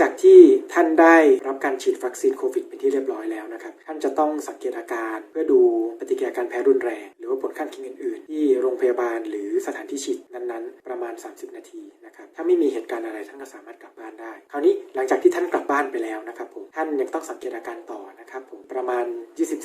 จากที่ท่านได้รับการฉีดวัคซีนโควิดเป็นที่เรียบร้อยแล้วนะครับ ท่านจะต้องสังเกตอาการเพื่อดูปฏิกิริยาการแพ้รุนแรง หรือว่าผลข้างเคียงอื่นๆ ที่โรงพยาบาลหรือสถานที่ฉีดนั้นๆ ประมาณ 30 นาทีนะครับ ถ้าไม่มีเหตุการณ์อะไรท่านก็สามารถกลับบ้านได้ คราวนี้หลังจากที่ท่านกลับบ้านไปแล้วนะครับผม ท่านยังต้องสังเกตอาการต่อนะครับผม ประมาณ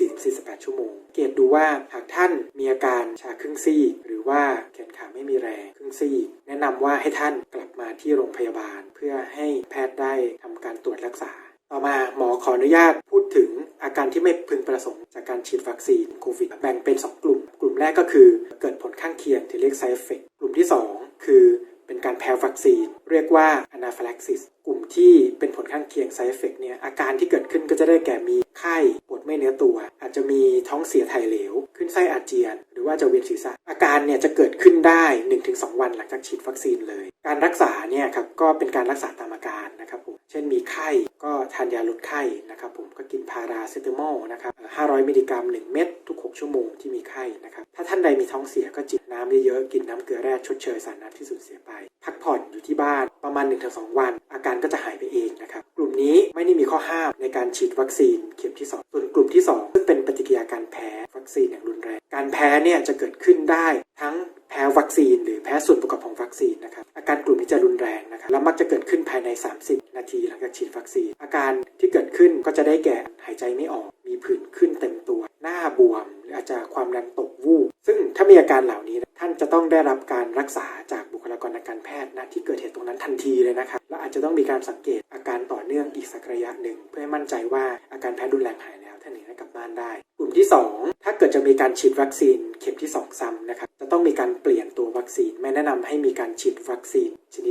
24-48 ชั่วโมง เกตดูว่าหากท่านมีอาการชาครึ่งซีหรือว่าแขนขาไม่มีแรงครึ่งซีแนะนำว่าให้ท่านกลับ ที่โรงพยาบาล เพื่อให้แพทย์ได้ทำการตรวจรักษา ต่อมาหมอขออนุญาตพูดถึงอาการที่ไม่พึงประสงค์จากการฉีดวัคซีนโควิดแบ่งเป็น 2 กลุ่ม กลุ่มแรกก็คือเกิดผลข้างเคียงที่เรียก side effect กลุ่มที่ 2 คือเป็นการแพ้วัคซีน เรียกว่า anaphylaxis กลุ่มที่เป็นผลข้างเคียง side effect เนี่ยอาการที่เกิดขึ้นก็จะได้แก่มีไข้ป ไม่เนื้อตัว อาจจะมีท้องเสียถ่ายเหลว ขึ้นไส้อาเจียน หรือว่าจะเวียนศีรษะ อาการเนี่ยจะเกิดขึ้นได้ 1-2 วันหลังจากฉีดวัคซีนเลย การรักษาเนี่ยครับก็เป็นการรักษาตามอาการนะครับผม เช่นมีไข้ก็ทานยาลดไข้นะครับผมก็กินพาราเซตามอลนะครับ500 มิลลิกรัม 1 เม็ดทุก 6 ชั่วโมงที่มีไข้นะครับ ถ้าท่านใดมีท้องเสียก็จิบน้ำเยอะๆ กินน้ำเกลือแร่ชดเชยสารน้ำที่สูญเสียไป พักผ่อนอยู่ที่บ้านประมาณ 1-2 วัน อาการก็จะหายไปเองนะครับกลุ่มนี้ไม่ได้มีข้อห้ามในการฉีดวัคซีนเข็มที่ 2 ส่วนกลุ่มที่ 2 ซึ่งเป็นปฏิกิริยาการแพ้วัคซีนอย่างรุนแรง การแพ้เนี่ยจะเกิดขึ้นได้ทั้งแพ้วัคซีน หรือแพ้ส่วนประกอบของวัคซีนนะครับอาการกลุ่มนี้จะรุนแรงนะครับและมักจะเกิดขึ้นภายใน 30 นาทีหลังจากฉีดวัคซีน อาการที่เกิดขึ้นก็จะได้แก่หายใจไม่ออก มีผื่นขึ้นเต็มตัว หน้าบวม หรืออาจจะความดันตกวูบซึ่งถ้ามีอาการเหล่านี้ท่านจะต้องได้รับการรักษาจากากรทางการแพทย์ณที่เกิดเหตุตรงนั้นทันทีเลยนะครับและอาจจะต้องมีการสังเกตอาการต่อเนื่องอีกสักระยะหนึ่ง เพื่อให้มั่นใจว่าอาการแพ้รุนแรงหายแล้วท่านถึงได้กลับบ้านได้ กลุ่มที่ 2 ถ้าเกิดจะมีการฉีดวัคซีนเข็มที่ 2 ซ้ำนะครับจะต้องมีการเปลี่ยนตัววัคซีน ไม่แนะนำให้มีการฉีดวัคซีนชนิด